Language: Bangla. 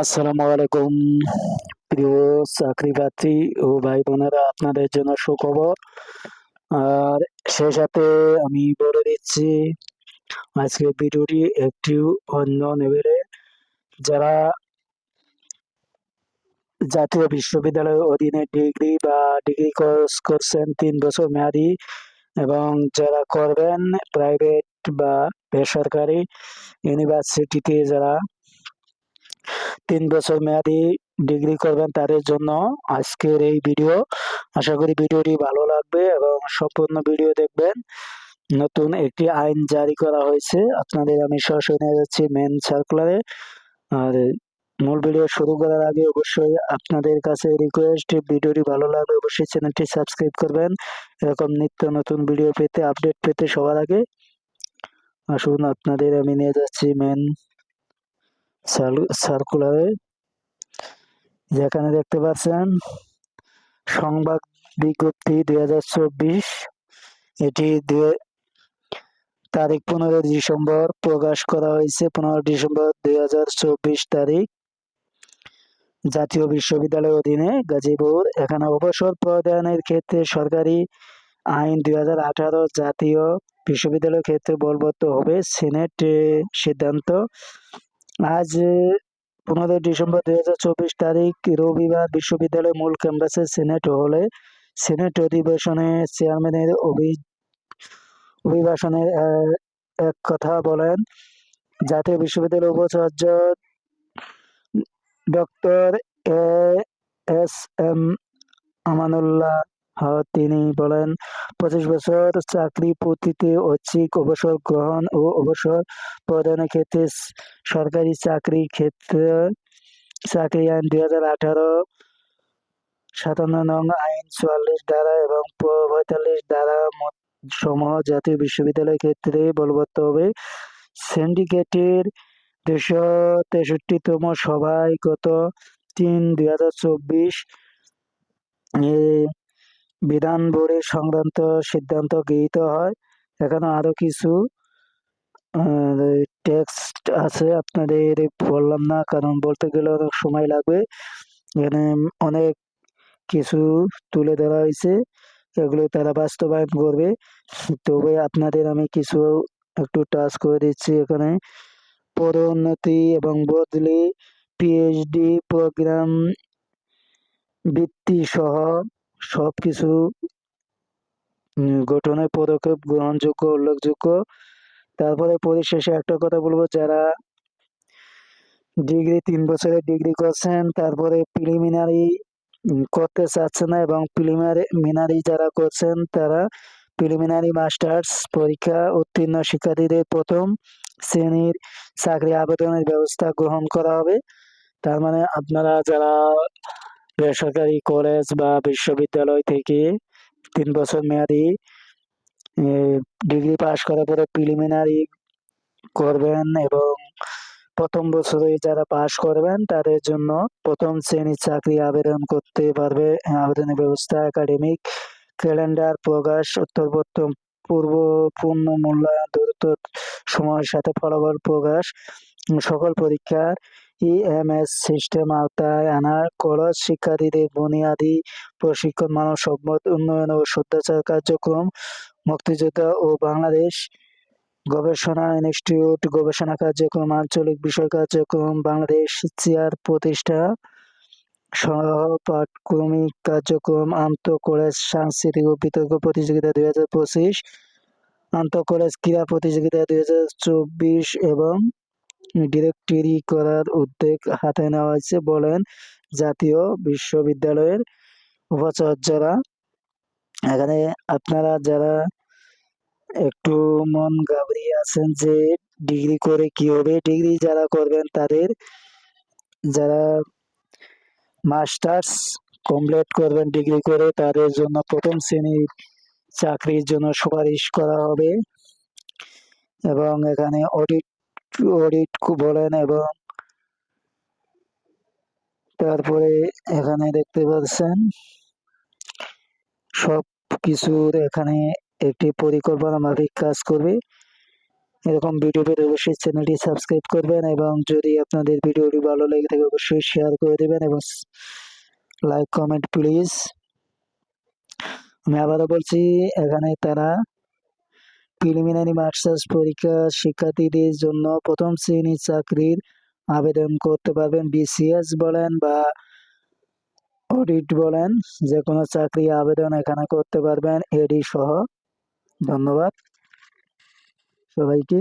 আসসালামু আলাইকুম, প্রিয় চাকরি প্রার্থী ও ভাই বোনেরা আপনাদের জন্য সুখবর। আর সেই সাথে আমি বলে দিচ্ছি, আজকের ভিডিওটি একটি অন্য লেভেলে। যারা জাতীয় বিশ্ববিদ্যালয়ের অধীনে ডিগ্রি বা ডিগ্রি কোর্স করছেন, তিন বছর মেয়াদি এবং যারা করবেন, প্রাইভেট বা বেসরকারি ইউনিভার্সিটিতে যারা তিন বছর মেয়াদি ডিগ্রি করবেন তাদের জন্য আজকের এই ভিডিও আশা করি ভিডিওটি ভালো লাগবে এবং সম্পূর্ণ ভিডিও দেখবেন। নতুন একটি আইন জারি করা হয়েছে। আপনাদের আমি সরাসরি নিয়ে যাচ্ছি মেন সার্কুলারে আর মূল ভিডিও শুরু করার আগে অবশ্যই আপনাদের কাছে রিকোয়েস্ট ভিডিওটি ভালো লাগলে অবশ্যই চ্যানেলটি সাবস্ক্রাইব করবেন। এরকম নিত্য নতুন ভিডিও পেতে আপডেট পেতে সবার আগে। আসুন, আপনাদের আমি নিয়ে যাচ্ছি মেন সার্কুলারে যেখানে দেখতে পাচ্ছেন, সংবাদ বিজ্ঞপ্তি দুই হাজার চব্বিশ। এটি তারিখ পনেরো ডিসেম্বর প্রকাশ করা হয়েছে পনেরো ডিসেম্বর দুই হাজার চব্বিশ তারিখ। জাতীয় বিশ্ববিদ্যালয়ের অধীনে গাজীপুর, এখানে অবসর প্রদানের ক্ষেত্রে সরকারি আইন দুই হাজার আঠারো জাতীয় বিশ্ববিদ্যালয়ের ক্ষেত্রে বলবৎ হবে, সিনেট সিদ্ধান্ত। আজ পনেরোই ডিসেম্বর দুই হাজার চব্বিশ তারিখ রবিবার বিশ্ববিদ্যালয়ের মূল ক্যাম্পাসে সিনেট হলে সিনেট অধিবেশনে চেয়ারম্যানের অভি অভিভাষণে এক কথা বলেন। জাতীয় বিশ্ববিদ্যালয়ের উপাচার্য doctor A S M Amanullah তিনি বলেন, পঁচিশ বছর চাকরি পতিতে ঐচ্ছিক অবসর গ্রহণ ও অবসর প্রদানের ক্ষেত্রে সরকারি চাকরি ক্ষেত্রে চাকরি আইন দুই হাজার আঠারো, সাতান্ন নং আইন চুয়াল্লিশ দ্বারা এবং পঁয়তাল্লিশ দ্বারা সমূহ জাতীয় বিশ্ববিদ্যালয় ক্ষেত্রে বলবৎ হবে। সিন্ডিকেটের দুশো তেষট্টিতম সভায় গত তিন দুই হাজার চব্বিশ বিধান বোর্ডের সংক্রান্ত সিদ্ধান্ত গৃহীত হয়। এখানে আরও কিছু টেক্সট আছে, আপনাদের বললাম না, কারণ বলতে গেলে অনেক সময় লাগবে। এখানে অনেক কিছু তুলে ধরা হয়েছে, এগুলো তারা বাস্তবায়ন করবে। তবে আপনাদের আমি কিছু একটু টাচ করে দিচ্ছি এখানে। পদোন্নতি এবং বদলি পিএইচডি প্রোগ্রাম বৃত্তি সহ সব কিছু গঠনের পদক্ষেপ গ্রহণযোগ্য, উল্লেখযোগ্য। তারপরে পরিশেষে একটা কথা বলব, যারা ডিগ্রি, তিন বছরের ডিগ্রি করছেন, তারপরে প্রিলিমিনারি করতে চাচ্ছে না এবং প্রিলিমিনারি যারা করছেন, তারা প্রিলিমিনারি মাস্টার্স পরীক্ষা উত্তীর্ণ শিক্ষার্থীদের প্রথম শ্রেণির চাকরি আবেদনের ব্যবস্থা গ্রহণ করা হবে। তার মানে আপনারা যারা বেসরকারি কলেজ বা বিশ্ববিদ্যালয় থেকে তিন বছর মেয়াদি ডিগ্রি পাশ করার পরে প্রিলিমিনারি করবেন এবং প্রথম বছরে যারা পাশ করবেন তাদের জন্য প্রথম শ্রেণির চাকরি আবেদন করতে পারবে। আবেদনের ব্যবস্থা একাডেমিক ক্যালেন্ডার প্রকাশ উত্তরবর্তম পূর্ব পূর্ণ মূল্যায়ন, দ্রুত সময়ের সাথে ফলাফল প্রকাশ, সকল পরীক্ষার ইএমএস সিস্টেম আওতায় আনা কলেজ শিক্ষার্থীদের বুনিয়াদী প্রশিক্ষণ, মানব সম্পদ, উন্নয়ন ও শুদ্ধাচার কার্যক্রম, মুক্তিযোদ্ধা ও বাংলাদেশ গবেষণা ইনস্টিটিউট, গবেষণা কার্যক্রম, আঞ্চলিক বিষয় কার্যক্রম, বাংলাদেশ চেয়ার প্রতিষ্ঠা সহ পাঠক্রমিক কার্যক্রম, আন্ত কলেজ সাংস্কৃতিক ও বিতর্ক প্রতিযোগিতা দুই হাজার পঁচিশ, আন্ত কলেজ ক্রীড়া প্রতিযোগিতা দুই হাজার চব্বিশ এবং ডিরেক্টরি করার উদ্যোগ হাতে নেওয়া হয়েছে বলেন জাতীয় বিশ্ববিদ্যালয়ের উপাচার্যরা। এখানে আপনারা যারা একটু মন গাবড়িয়ে আছেন যে ডিগ্রি করে কি হবে ডিগ্রি যারা করবেন তাদের যারা মাস্টার্স কমপ্লিট করবেন ডিগ্রি করে তাদের জন্য প্রথম শ্রেণির চাকরির জন্য সুপারিশ করা হবে। এবং এখানে অডিট অডিট বলেন এবং তারপরে এখানে দেখতে পাচ্ছেন সব কিছুর এখানে একটি পরিকল্পনা মাফিক কাজ করবে। এরকম ভিডিও পেতে অবশ্যই চ্যানেলটি সাবস্ক্রাইব করবেন এবং যদি আপনাদের ভিডিওটি ভালো লেগে থাকে অবশ্যই শেয়ার করে দেবেন এবং লাইক কমেন্ট প্লিজ আমি আবারও বলছি, এখানে তারা প্রিলিমিনারি মাস্টার্স পরীক্ষা শিক্ষার্থীদের জন্য প্রথম শ্রেণির চাকরির আবেদন করতে পারবেন। বিসিএস বলেন বা অডিট বলেন যে কোনো চাকরি আবেদন এখানে করতে পারবেন। এডি সহ। ধন্যবাদ। সবাইকে